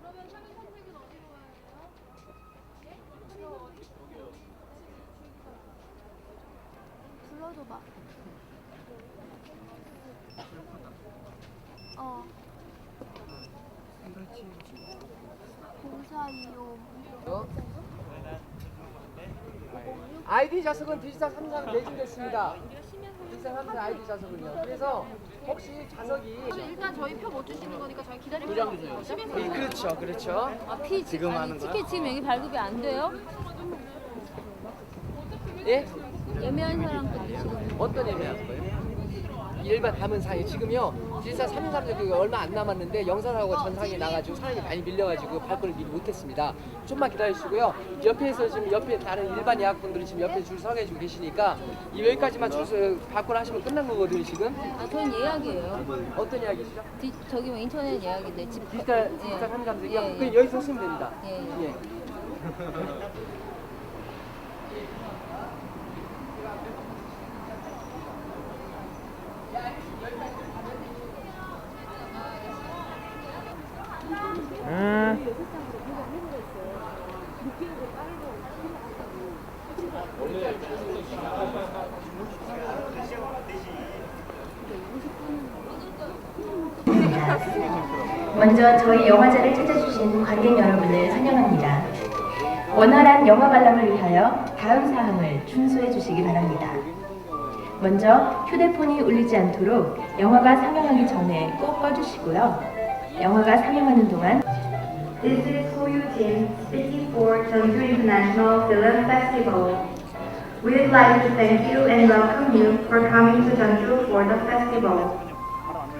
그러면 3인 선택은 어디로 가요? 불러줘봐. 어. 0425. 아이디 좌석은 디지털 3상 매진됐습니다. 3상 아이디 좌석은요. 그래서 혹시 좌석이 일단 저희 표 못 주시는 거니까 저희 기다리고 있어요. 예, 그렇죠, 그렇죠. 아, 피 지금 아니, 티켓 지금 여기 발급이 안 돼요? 예? 예매한 사람 지금 어떤 예매할 거예요? 일반 담은 사이 지금요 디지털 3인 3상 그 얼마 안 남았는데 영산하고 전상에 나가지고 사람이 많이 밀려가지고 발권을 미리 못했습니다. 좀만 기다리시고요. 옆에서 지금 옆에 다른 일반 예약분들이 지금 옆에 줄 서계시고 계시니까 이 여기까지만 줄 서- 발권하시면 끝난 거거든요 지금. 아, 저는 예약이에요. 어떤 이야기시죠? 디, 저기 뭐 인터넷 예약인데 집 디지털 예. 디지털 3인 3상 예, 그냥 예. 그냥 여기서 쓰면 됩니다. 예. 예. 먼저 저희 영화제를 찾아주신 관객 여러분을 환영합니다. 원활한 영화 관람을 위하여 다음 사항을 준수해 주시기 바랍니다. 먼저 휴대폰이 울리지 않도록 영화가 상영하기 전에 꼭 꺼주시고요. 영화가 상영하는 동안 This is Hoyu Jin speaking for Jeonju International Film Festival. We would like to thank you and welcome you for coming to Jeonju for the festival.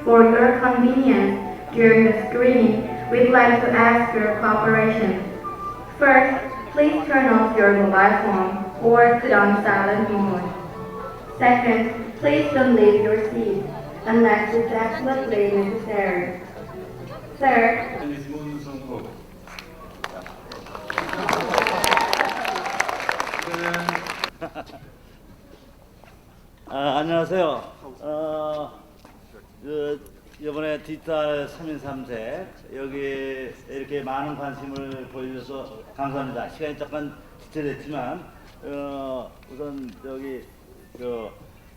For your convenience during the screening, we'd like to ask your cooperation. First, please turn off your mobile phone or put on silent mode. Second, please don't leave your seat unless it's absolutely necessary. Third, 아, 안녕하세요. 어, 그, 이번에 디지털 3인 3세 여기 이렇게 많은 관심을 보여주셔서 감사합니다. 시간이 잠깐 지체됐지만 어, 우선 여기 그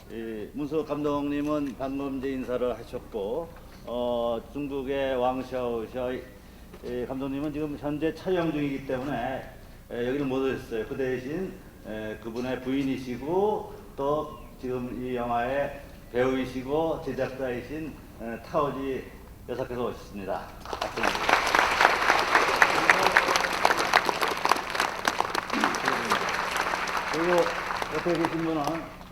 이, 문수 감독님은 방금 이제 인사를 하셨고 어, 중국의 왕샤오샤 이 감독님은 지금 현재 촬영 중이기 때문에 에, 여기를 못 오셨어요. 그 대신 에, 그분의 부인이시고 또 지금 이 영화의 배우이시고 제작자이신 에, 타오지 여사께서 오셨습니다. 박수 그리고 옆에 계신 분은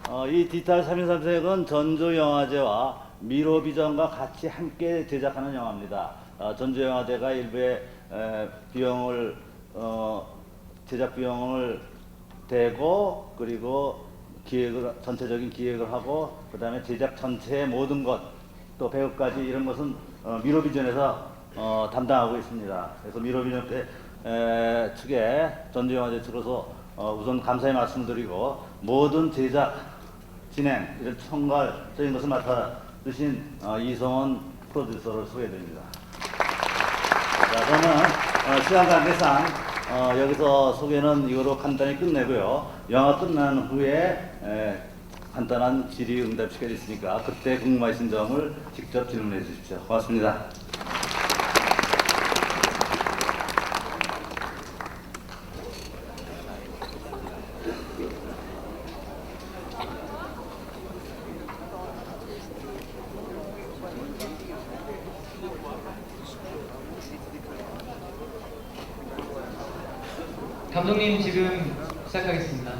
어, 이 디지털 3인 3색은 전주영화제와 미로비전과 같이 함께 제작하는 영화입니다. 어, 전주영화제가 일부의 에, 비용을 어, 제작 비용을 대고 그리고 기획을 전체적인 기획을 하고 그다음에 제작 전체의 모든 것 또 배우까지 이런 것은 어, 미로비전에서 어, 담당하고 있습니다. 그래서 미로비전 때, 에, 측에 전주영화제 측으로서 어, 우선 감사의 말씀드리고 모든 제작 진행 이런 총괄적인 것을 맡아주신 어, 이성원 프로듀서를 소개드립니다. 자, 저는 어, 시간 관계상 어, 여기서 소개는 이거로 간단히 끝내고요. 영화 끝난 후에 에, 간단한 질의 응답 시간이 있으니까 그때 궁금하신 점을 직접 질문해 주십시오. 고맙습니다. 감독님 지금 시작하겠습니다.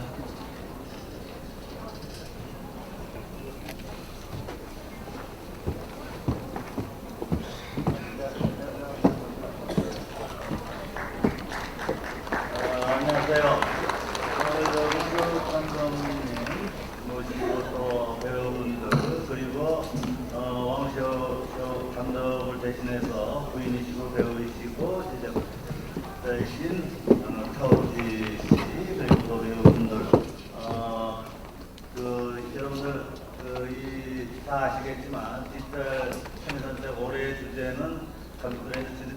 대신해서 부인이시고 배우이시고 제작자이신 어, 타오지 씨 그리고 또 배우분들 어, 그 여러분들 그이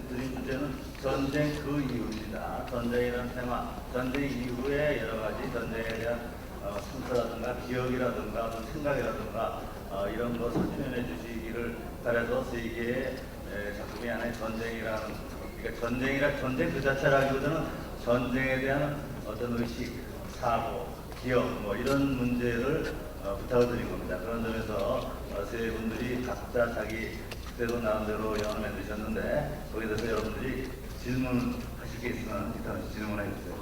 드린 주제는 전쟁 그 이유입니다. 전쟁이라는 테마, 전쟁 이후에 여러 가지 전쟁에 대한 어, 상처라든가 기억이라든가 어떤 생각이라든가 어, 이런 것을 표현해 주시기를 바라서 세 개의 에, 작품이 하나의 전쟁이라는 그러니까 전쟁이라 전쟁 그 자체라기보다는 전쟁에 대한 어떤 의식, 사고, 기억 뭐 이런 문제를 어, 부탁을 드린 겁니다. 그런 점에서 어, 세 분들이 각자 자기 그대로 나름대로 영화를 만드셨는데 거기에 대해서 여러분들이 질문 하실 게 있으면 일단 질문해 주세요.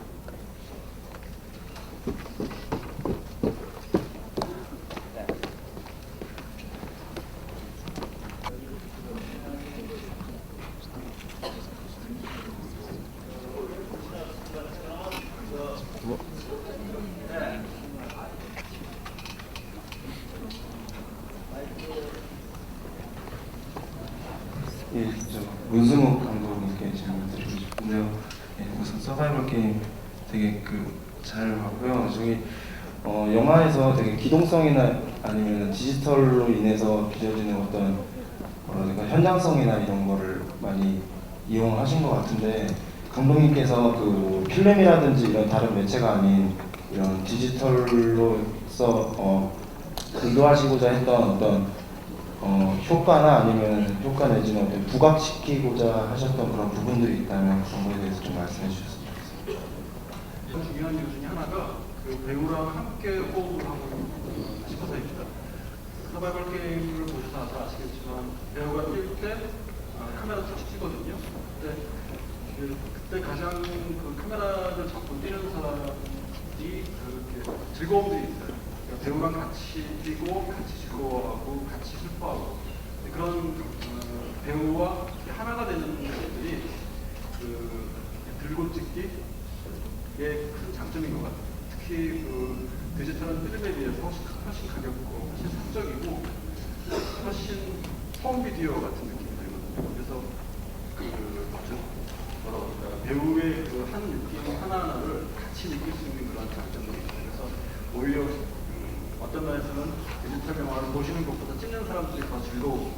네. 예, 저 문승욱 감독님께 질문 드리고 싶은데요. 예, 우선 서바이벌 게임 되게 그잘 봤고요. 저기 어, 영화에서 되게 기동성이나 아니면 디지털로 인해서 빚어지는 어떤 뭐랄까 현장성이나 이런 거를 많이 이용하신 것 같은데 감독님께서 그 필름이라든지 이런 다른 매체가 아닌 이런 디지털로서 어, 의도하시고자 했던 어떤 어, 효과나 아니면 효과 내지는 어떤 부각시키고자 하셨던 그런 부분들이 있다면 그런 거에 대해서 좀 말씀해. 가장 중요한 이유 중에 하나가 그 배우랑 함께 호흡을 하고 싶어서입니다. 서바이벌 게임을 보셔서 아시겠지만 배우가 뛸때 아, 카메라 툭 찍거든요. 근데 그, 그때 가장 그 카메라를 잡고 뛰는 사람이 그렇게 즐거움들이 있어요. 그러니까 배우랑 같이 뛰고 같이 즐거워하고 같이 슬퍼하고 그런 어, 배우와 하나가 되는 것들이 그 들고 찍기 큰 장점인 것 같아요. 특히 그 디지털한 필름에 비해서 훨씬, 가볍고 훨씬 사적이고 훨씬 홈 비디오 같은 느낌이 들거든요. 그래서 그? 뭐라 그럴까 배우의 그 한 느낌 하나하나를 같이 느낄 수 있는 그런 장점들이 있어요. 그래서 오히려 음, 어떤 면에서는 디지털 영화를 보시는 것보다 찍는 사람들이 더 즐거운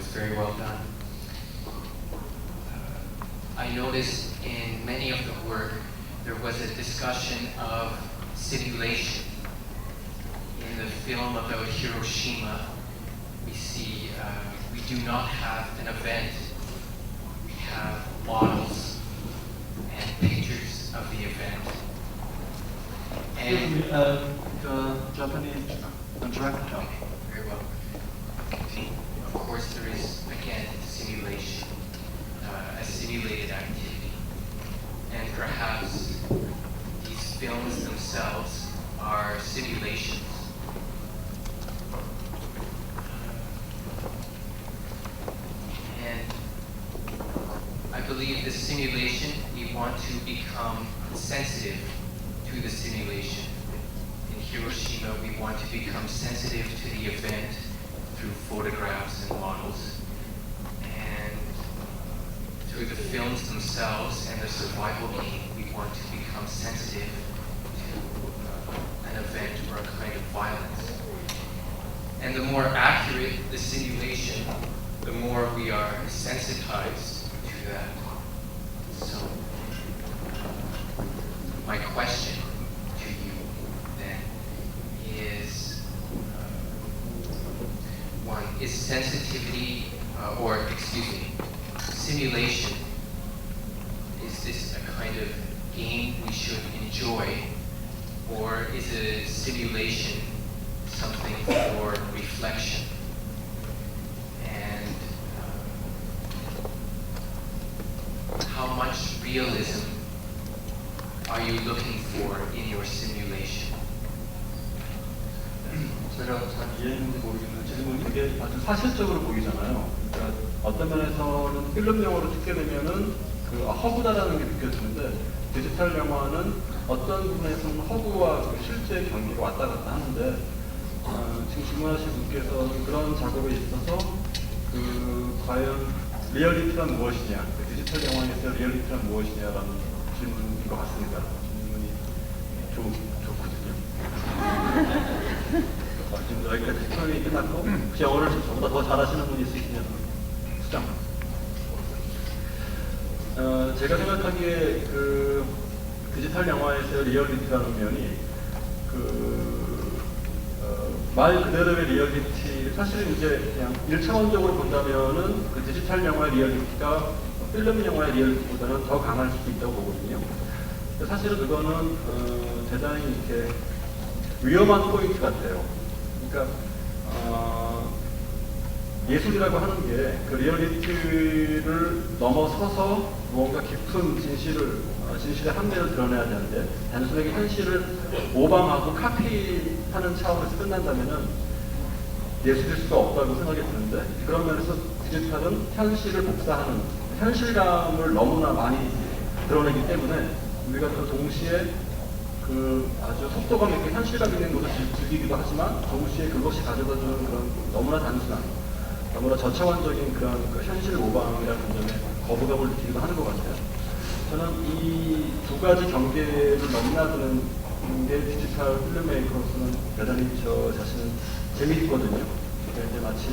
was very well done. Uh, I noticed in many of the work there was a discussion of simulation. In the film about Hiroshima, we see uh, we do not have an event. We have models and pictures of the event. And uh, the Japanese director. very well. Course, there is, again, simulation, uh, a simulated activity. And perhaps these films themselves are simulations. And I believe the simulation, we want to become sensitive to the simulation. In Hiroshima, we want to become sensitive to the event through photographs and models. And through the films themselves and the survival game, we want to become sensitive to uh, an event or a kind of violence. And the more accurate the simulation, the more we are sensitized to that. So, my question to you then is uh, one is sensitivity uh, or excuse me simulation is this a kind of game we should enjoy or is a simulation something for reflection 사실적으로 보이잖아요. 그러니까 어떤 면에서는 필름 영화로 찍게 되면은 그 아, 허구다라는 게 느껴지는데 디지털 영화는 어떤 부분에서는 허구와 그 실제 경계가 왔다 갔다 하는데 어, 지금 질문하신 분께서는 그런 작업에 있어서 그 과연 리얼리티란 무엇이냐, 그 디지털 영화에서 리얼리티란 무엇이냐라는 질문인 것 같습니다. 질문이 좋, 좋거든요. 어, 지금 여기까지 표현이 끝났고 혹시 영어를 저보다 더 잘하시는 분이 있으시면 수정. 어, 제가 생각하기에 그 디지털 영화에서 리얼리티라는 면이 그, 어, 말 그대로의 리얼리티 사실은 이제 그냥 1차원적으로 본다면은 그 디지털 영화의 리얼리티가 필름 영화의 리얼리티보다는 더 강할 수도 있다고 보거든요. 사실은 그거는 어, 대단히 이렇게 위험한 포인트 같아요. 그러니까 어, 예술이라고 하는 게 그 리얼리티를 넘어서서 무언가 깊은 진실을 어, 진실의 한면을 드러내야 되는데 단순하게 현실을 모방하고 카피하는 차원에서 끝난다면은 예술일 수가 없다고 생각이 드는데 그런 면에서 디지털은 현실을 복사하는 현실감을 너무나 많이 드러내기 때문에 우리가 그 동시에 그 아주 속도감 있게 현실감 있는 것을 즐- 즐기기도 하지만 동시에 그것이 가져다주는 그런 너무나 단순한 너무나 저차원적인 그런 그 현실 모방이라는 점에 거부감을 느끼기도 하는 것 같아요. 저는 이 두 가지 경계를 넘나드는 게 디지털 필름메이커로서는 대단히 저 자신은 재미있거든요. 그러니까 이제 마치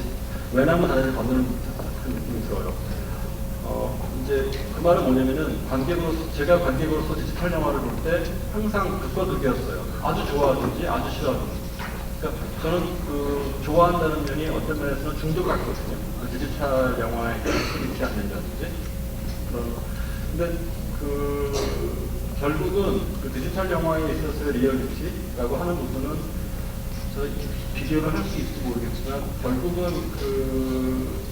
외나무 다리를 걷는 듯한 느낌이 들어요. 어, 이제 그 말은 뭐냐면은 관객으로서, 제가 관객으로서 디지털 영화를 볼 때 항상 극과 극이었어요. 아주 좋아하든지 아주 싫어하든지. 그러니까 저는 그 좋아한다는 면이 어떤 면에서는 중독을 갖거든요. 그 디지털 크리티한 면이라든지. 그런. 근데 그 결국은 그 디지털 영화에 있어서의 리얼리티라고 하는 부분은 저 비교를 할 수 있을지 모르겠지만 결국은 그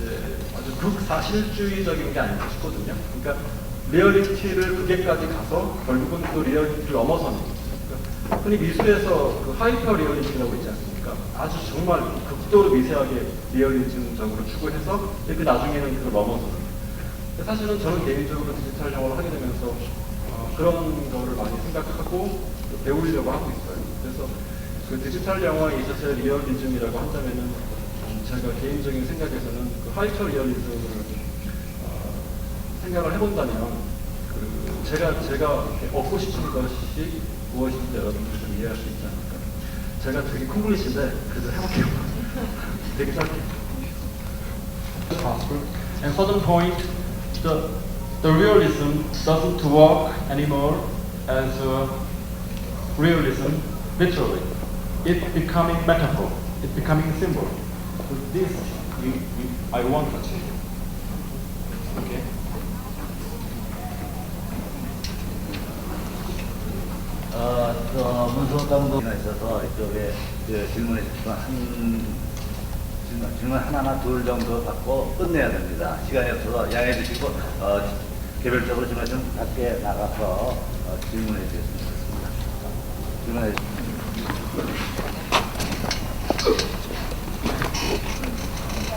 이제 아주 극사실주의적인 게 아닌가 싶거든요. 그러니까 리얼리티를 그게까지 가서 결국은 그 리얼리티를 넘어서는 그러니까 흔히 미술에서 그 하이퍼 리얼리티라고 있지 않습니까? 아주 정말 극도로 미세하게 리얼리즘적으로 추구해서 그 나중에는 그걸 넘어서는 사실은 저는 개인적으로 디지털 영화를 하게 되면서 어, 그런 거를 많이 생각하고 또 배우려고 하고 있어요. 그래서 그 디지털 영화에 있어서의 리얼리즘이라고 한다면은 음, 제가 개인적인 생각에서는 그 하이퍼 리얼리즘을 어, 생각을 해본다면 그 제가 제가 얻고 싶은 것이 무엇인지 여러분들이 좀 이해할 수 있지 않을까. 제가 되게 콩글리시인데 그래도 해볼게요. 되게 짧게. And certain point, the the realism doesn't work anymore as uh, realism literally. It becoming metaphor. It becoming symbol. So this we, we, I want to achieve. Okay. 어, 저 문성 감독이 있어서 이쪽에 그 주시면 한 질문, 질문 하나나 둘 정도 받고 끝내야 됩니다. 시간이 없어서 양해해 주시고 어, 개별적으로 질문 좀 밖에 나가서 어, 질문해 좋겠습니다. 질문해 주시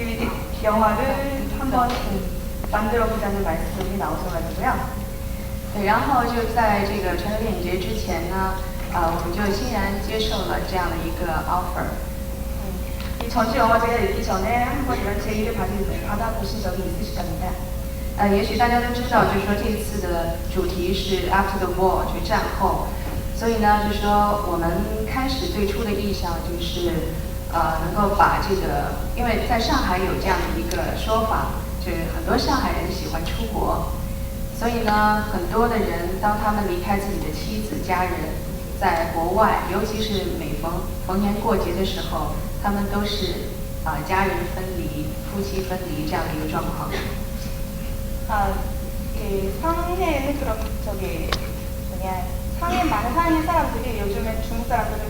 DVD, DVD 영화를 한번 만들어 보자는 말씀이 나오셔가지고요. 对，然后就在这个全球电影节之前呢，呃，我们就欣然接受了这样的一个 offer。 이 전주 영화제가 있기 전에 한번 이런 제의를 받, 받아보신 적이 있으시답니다. 呃，也许大家都知道，就是说这一次的主题是 After the War，就战后。所以呢，就是说我们开始最初的意向就是， 呃，能够把这个，因为在上海有这样的一个说法，就是很多上海人喜欢出国，所以呢，很多的人当他们离开自己的妻子、家人，在国外，尤其是每逢逢年过节的时候，他们都是啊、家人分离、夫妻分离这样的一个状况。 아, 이 상해는 그런 저기 뭐냐 상해 많은 사는 사람들이 요즘에 중국 사람들은 이렇게 이렇게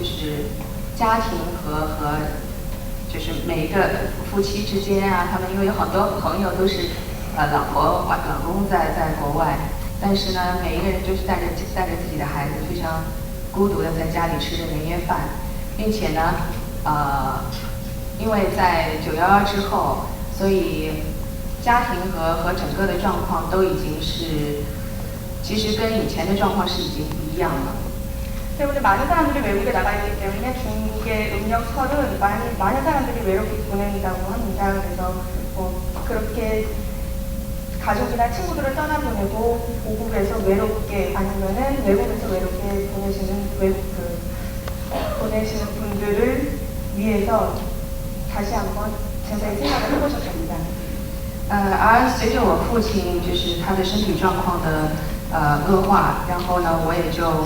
就是家庭和和就是每一个夫妻之间啊，他们因为有很多朋友都是呃老婆老公在在国外，但是呢，每一个人就是带着带着自己的孩子，非常孤独的在家里吃着年夜饭。并且呢，呃，因为在九幺幺之后，所以家庭和和整个的状况都已经是，其实跟以前的状况是已经不一样了。 때문에 많은 사람들이 외국에 나가 있기 때문에 중국의 음력 설은 많이, 많은 사람들이 외롭게 보낸다고 합니다. 그래서 뭐 그렇게 가족이나 친구들을 떠나보내고 고국에서 외롭게 아니면은 외국에서 외롭게 보내시는 외국 그 보내시는 분들을 위해서 다시 한번 자세히 생각을 해보셨답니다. 呃，而随着我父亲就是他的身体状况的呃恶化，然后呢，我也就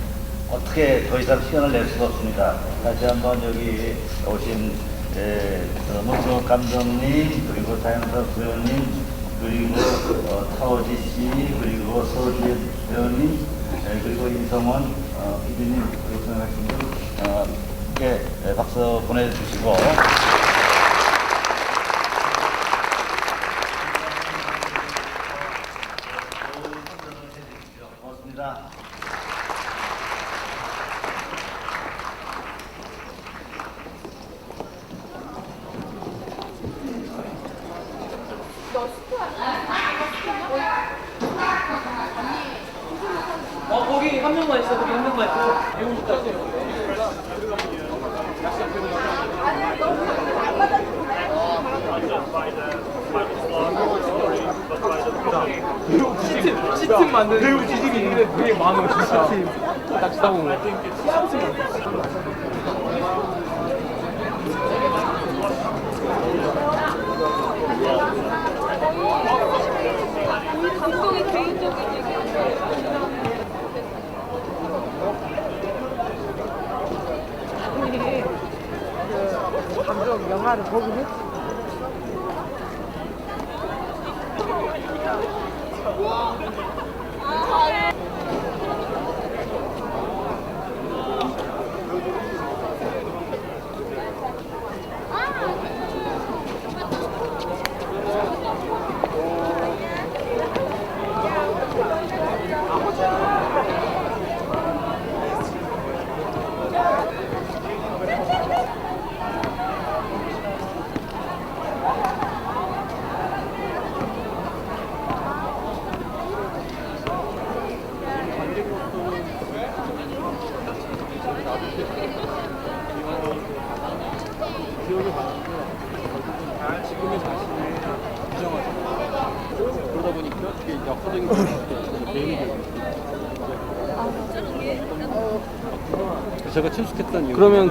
어떻게 더 이상 시간을 낼 수가 없습니다. 다시 한번 여기 오신 에, 어, 문수 감독님 그리고 다영석 배우님 그리고 어, 타오지 씨 그리고 서지 배우님 에, 그리고 이성원 어, PD님 그리고 생각하신 분 어, 함께 에, 박수 보내주시고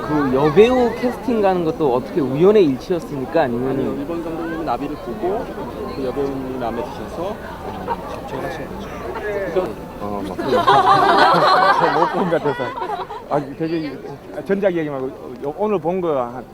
그러면 그 여배우 캐스팅 가는 것도 어떻게 우연의 일치였습니까? 아니요 아니면 일본 감독님이 나비를 보고 그 여배우님이 마음에 드셔서 접촉을 하신 거죠 그러니까 어, 막. 못본 것 같아서. 아, 되게 전작 얘기 말고 요- 오늘 본 거 한.